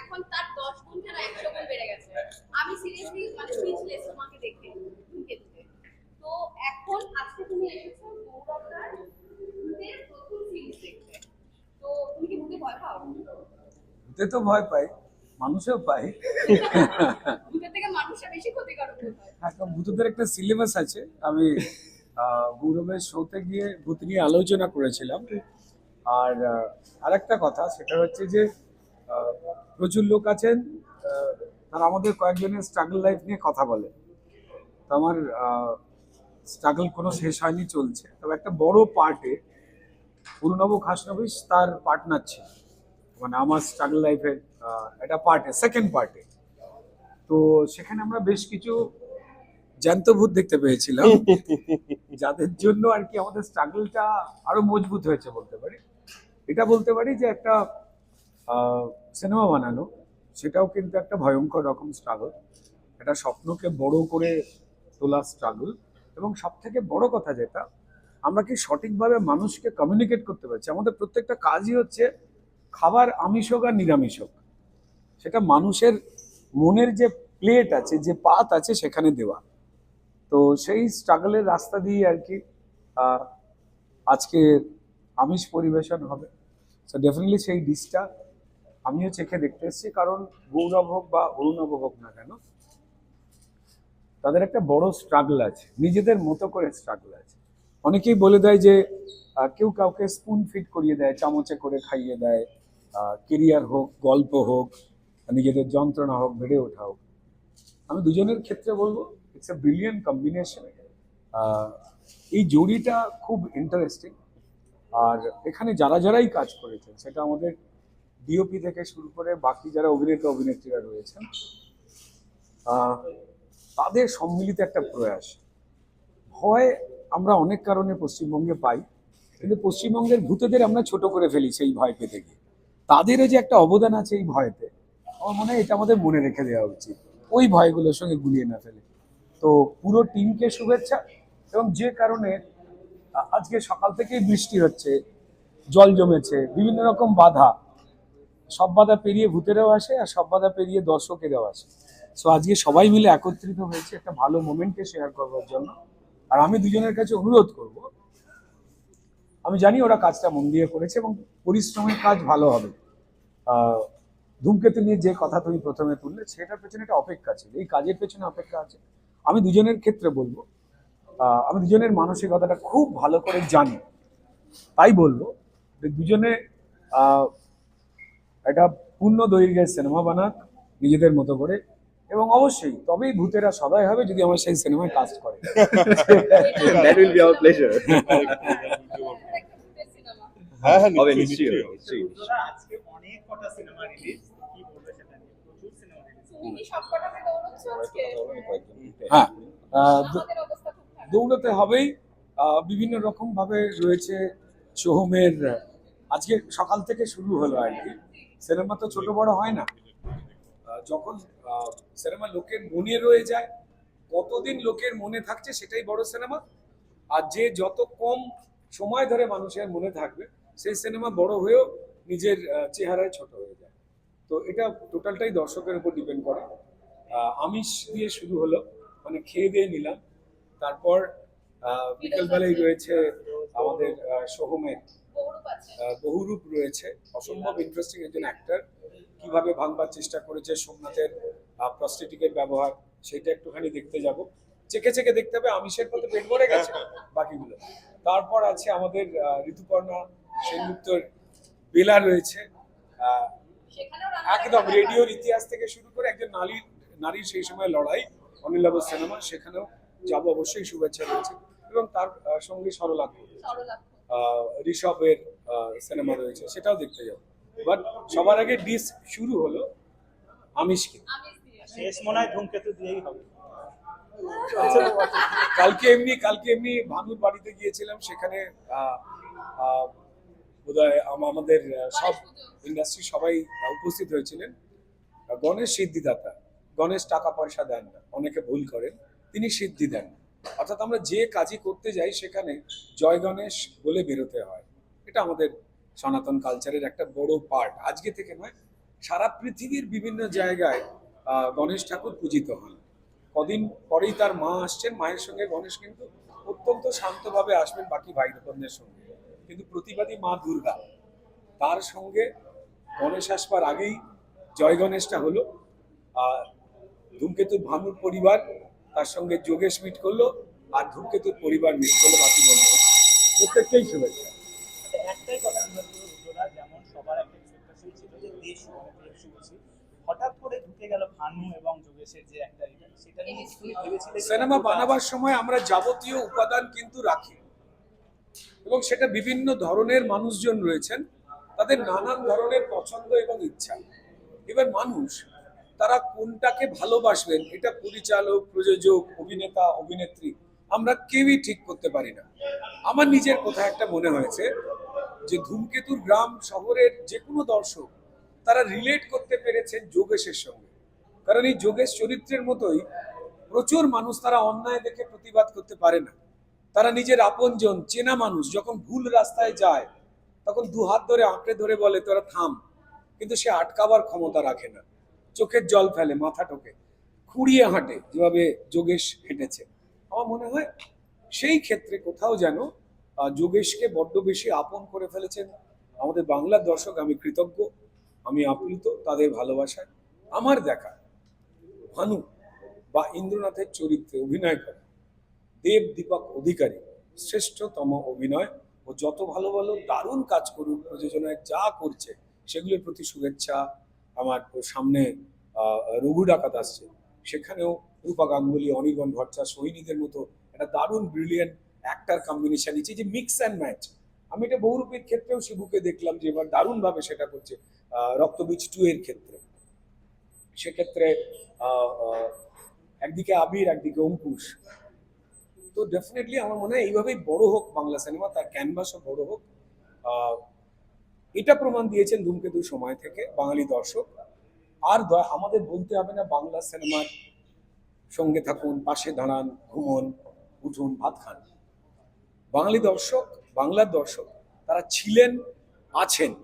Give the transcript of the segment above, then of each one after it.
এখন তার দশ গুণ কেন একশো গুণ বেড়ে গেছে। আমি সিরিয়াসলি মানে স্পিচলেস তোমাকে দেখে ধূমকেতুতে তো এখন আজকে তুমি এসেছ গৌরবদার ভূতের প্রথম দেখতে। তো তুমি কি ভূতে ভয় পাও? ভূতে তো ভয় পাই মানুষও পাই। ভূতের থেকে মানুষের বেশি ক্ষতিকারক বোধ ভূতদের একটা সিলেবাস আছে। আমি আহ, গৌরবের শোতে গিয়ে ভূত নিয়ে আলোচনা করেছিলাম। আর আর একটা কথা সেটা হচ্ছে যে প্রচুর লোক আছেন তারা আমাদের কয়েকজনের স্ট্রাগল লাইফ নিয়ে কথা বলে। তো আমার স্ট্রাগল কোনো শেষ হয়নি চলছে। তবে একটা বড় পার্টে পূর্ণব খাসনবিশ তার পার্টনার ছিল। মানে আমার স্ট্রাগল লাইফের একটা পার্টে সেকেন্ড পার্টে। তো সেখানে আমরা বেশ কিছু জ্যান্ত ভূত দেখতে পেয়েছিলাম যাদের জন্য আর কি আমাদের স্ট্রাগলটা আরও মজবুত হয়েছে বলতে পারি। এটা বলতে পারি যে একটা সিনেমা বানানো সেটাও কিন্তু একটা ভয়ঙ্কর রকম স্ট্রাগল একটা স্বপ্নকে বড় করে তোলা স্ট্রাগল এবং সব থেকে বড় কথা যেটা, আমরা কি সঠিকভাবে মানুষকে কমিউনিকেট করতে পারছি? আমাদের প্রত্যেকটা কাজই হচ্ছে খাবার আমিষ হোক আর নিরামিষ হোক। সেটা মানুষের মনের যে প্লেট আছে, যে পাত আছে, সেখানে দেওয়া। তো সেই স্ট্রাগলের রাস্তা দিয়ে আর কি আজকে আমিষ পরিবেশন হবে। সো ডেফিনেটলি সেই ডিশটা আমিও চেখে দেখতে এসেছি, কারণ গৌরব হোক বা অরুণব হোক না কেন, তাদের একটা বড় স্ট্রাগল আছে, নিজেদের মতো করে স্ট্রাগল আছে। অনেকেই বলে দেয় যে কেউ কাউকে স্পুন ফিট করিয়ে দেয়, চামচে করে খাইয়ে দেয় কেরিয়ার হোক, গল্প হোক, নিজেদের যন্ত্রণা হোক, বেড়ে ওঠা হোক। আমি দুজনের ক্ষেত্রে বলব ইটস এ ব্রিলিয়ান কম্বিনেশন এই জুড়িটা খুব ইন্টারেস্টিং আর এখানে যারা যারাই কাজ করেছেন, সেটা আমাদের ডিওপি থেকে শুরু করে বাকি যারা অভিনেতা, অভিনেত্রীরা রয়েছেন তাদের সম্মিলিত একটা প্রয়াস। ভয় আমরা অনেক কারণে পশ্চিমবঙ্গে পাই, কিন্তু পশ্চিমবঙ্গের ভূতেদের আমরা ছোট করে ফেলি সেই ভয় পেতে গিয়ে তাদেরও যে একটা অবদান আছে এই ভয়তে, আমার মনে হয় এটা আমাদের মনে রেখে দেওয়া উচিত, ওই ভয়গুলোর সঙ্গে গুলিয়ে না ফেলে। তো পুরো টিমকে শুভেচ্ছা এবং যে কারণে আজকে সকাল থেকেই বৃষ্টি হচ্ছে, জল জমেছে, বিভিন্ন রকম বাধা সব বাধা পেরিয়ে ভূতেরাও আসে আর সব বাধা পেরিয়ে দর্শকেরাও আসে। সো আজকে সবাই মিলে একত্রিত হয়েছে একটা ভালো মোমেন্টকে শেয়ার করবার জন্য। আর আমি দুজনের কাছে অনুরোধ করব, আমি জানি ওরা কাজটা মন দিয়ে করেছে এবং পরিশ্রমের কাজ ভালো হবে। ধূমকেতু নিয়ে যে কথা তুমি প্রথমে তুললে, সেটার পেছনে একটা অপেক্ষা ছিল। এই কাজের পেছনে অপেক্ষা আছে। আমি দুজনের ক্ষেত্রে বলব আমি দুজনের মানসিকতাটা খুব ভালো করে জানি। তাই বলব যে দুজনে একটা পূর্ণ দৈর্ঘ্যের সিনেমা বানাক নিজেদের মতো করে। এবং অবশ্যই তবেই ভূতেরা সবাই হবে যদি আমার সেই সিনেমায় কাজ করে। That will be our pleasure. আপনার একটা ভূতের সিনেমা হ্যাঁ হ্যাঁ হবে নিশ্চয়ই নিশ্চয়ই নিশ্চয়ই। নিশ্চয়ই বন্ধুরা, আজকে অনেক কটা সিনেমা রিলিজ কি বলবে সেটা নিয়ে? প্রচুর সিনেমা রিলিজ সবকটাতে দৌড়চ্ছ আজকে? হ্যাঁ আহ, দৌ- আমাদের অবস্থা খুব খারাপ। দৌড়তে হবেই। বিভিন্ন রকম ভাবে রয়েছে সোহমের আজকে সকাল থেকে শুরু হলো আর কি। সিনেমা তো ছোট বড় হয় না। যখন সিনেমা লোকের মনে রয়ে যায় কতদিন লোকের মনে থাকছে সেটাই বড় সিনেমা। আর যে যত কম সময় ধরে মানুষের মনে থাকবে সেই সিনেমা বড় হয়েও নিজের চেহারায় ছোট হয়ে যায়। তো এটা টোটালটাই দর্শকের উপর ডিপেন্ড করে। আমিষ দিয়ে শুরু হলো মানে খেয়ে দিয়ে নিলাম। তারপর বিকেলবেলায় রয়েছে আমাদের সোহমের বহুরূপ রয়েছে। অসম্ভব ইন্টারেস্টিং একজন অ্যাক্টর কীভাবে ভাঙবার চেষ্টা করেছে সোমনাথের প্রস্টেটিকের ব্যবহার, সেটা একটুখানি দেখতে যাব। চেকে চেকে দেখতে হবে, আমিষের পথে পেট ভরে গেছে বাকিগুলো। তারপর আছে আমাদের ঋতুপর্ণা সেনগুপ্তর বেলা রয়েছে। একদম রেডিওর ইতিহাস থেকে শুরু করে একজন নারীর নারীর সেই সময় লড়াই অনিলাভ সিনেমা, সেখানেও যাব অবশ্যই, শুভেচ্ছা রয়েছে। এবং তার সঙ্গে সরলাক্ষ ঋষভের সিনেমা রয়েছে সেটাও দেখতে যাব। বাট সবার আগে ডিস শুরু হলো আমিষকে। শেষ মনে হয় ধূমকেতু দিয়েই হবে। কালকে এমনি কালকে এমনি ভানুর বাড়িতে গিয়েছিলাম সেখানে বোধহয় আমাদের সব ইন্ডাস্ট্রি সবাই উপস্থিত হয়েছিলেন। গণেশ সিদ্ধিদাতা। গণেশ টাকা পয়সা দেন না অনেকে ভুল করেন তিনি সিদ্ধি দেন অর্থাৎ আমরা যে কাজই করতে যাই সেখানে জয় গণেশ বলে বেরোতে হয়। এটা আমাদের সনাতন কালচারের একটা বড় পার্ট আজকে থেকে নয়, সারা পৃথিবীর বিভিন্ন জায়গায় গণেশ ঠাকুর পূজিত হন। কদিন পরেই তার মা আসছেন, মায়ের সঙ্গে গণেশ কিন্তু অত্যন্ত শান্তভাবে আসবেন বাকি ভাই বোনদের সঙ্গে। কিন্তু প্রতিবাদী মা দুর্গা। তার সঙ্গে গণেশ আসবার আগেই জয় গণেশটা হলো আর ধূমকেতুর ভানুর পরিবার তার সঙ্গে যোগেশ মিট করল, আর ধূমকেতুর পরিবার মিট করল বাকি বন্ধুরা। প্রত্যেককেই শুভেচ্ছা। করে সেটা সিনেমা বানাবার সময় আমরা যাবতীয় উপাদান কিন্তু রাখি। এবং সেটা বিভিন্ন ধরনের মানুষজন রয়েছেন, তাদের নানান ধরনের পছন্দ এবং ইচ্ছা। এবার মানুষ তারা কোনটাকে ভালোবাসবেন? এটা পরিচালক, প্রযোজক, অভিনেতা, অভিনেত্রী, আমরা কেউই ঠিক করতে পারি না। আমার নিজের কোথাও একটা মনে হয়েছে যে ধূমকেতুর গ্রাম শহরের যে কোনো দর্শক, তারা রিলেট করতে পেরেছেন যোগেশের সঙ্গে। কারণ এই যোগেশ চরিত্রের মতোই প্রচুর মানুষ তারা অন্যায় দেখে প্রতিবাদ করতে পারে না। তারা নিজের আপনজন, চেনা মানুষ, যখন ভুল রাস্তায় যায়, তখন দু হাত ধরে আঁকড়ে ধরে বলে, তোরা থাম। কিন্তু সে আটকাবার ক্ষমতা রাখে না। চোখের জল ফেলে, মাথা টোকে খুঁড়িয়ে হাঁটে, যেভাবে যোগেশ হেঁটেছে। আমার মনে হয় সেই ক্ষেত্রে কোথাও যেন যোগেশকে বড্ড বেশি আপন করে ফেলেছেন আমাদের বাংলার দর্শক। আমি কৃতজ্ঞ, আমি আপ্লুত তাদের ভালোবাসায়। আমার দেখা, ভানু বা ইন্দ্রনাথের চরিত্রে অভিনয় করে, দেব দীপক অধিকারী, শ্রেষ্ঠতম অভিনয় ও যত ভালো ভালো দারুণ কাজ করুক, প্রযোজনায় যা করছে, সেগুলোর প্রতি শুভেচ্ছা আমার সামনে রঘু ডাকাত আসছে। সেখানেও রূপা গাঙ্গুলি অনির্বন ভট্টাচার্য, সৈনিকের মতো একটা দারুণ ব্রিলিয়েন্ট অ্যাক্টার কম্বিনেশন নিচ্ছে, যে মিক্স অ্যান্ড ম্যাচ আমি এটা বহুরূপীর ক্ষেত্রেও শিবুকে দেখলাম যে এবার দারুণভাবে সেটা করছে রক্তবীজ টু এর ক্ষেত্রে। সেক্ষেত্রে একদিকে আবির, একদিকে অঙ্কুশ। তো ডেফিনেটলি আমার মনে হয় এইভাবেই বড় হোক বাংলা সিনেমা তার ক্যানভাসও বড় হোক। এটা প্রমাণ দিয়েছেন ধূমকেতু সময় থেকে, বাঙালি দর্শক। আর আমাদের বলতে হবে না বাংলা সিনেমার সঙ্গে থাকুন, পাশে দাঁড়ান, ঘুমন, উঠুন, ভাত খান। বাঙালি দর্শক, বাংলার দর্শক, তারা ছিলেন, আছেন।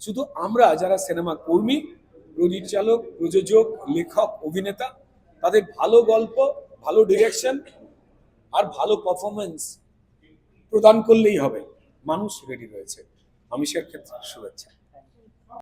শুধু আমরা যারা সিনেমা কর্মী পরিচালক প্রযোজক, লেখক, অভিনেতা, তাদের ভালো গল্প, ভালো ডিরেকশন আর ভালো পারফরমেন্স প্রদান করলেই হবে। মানুষ রেডি রয়েছে। আমিষের ক্ষেত্রে শুভেচ্ছা।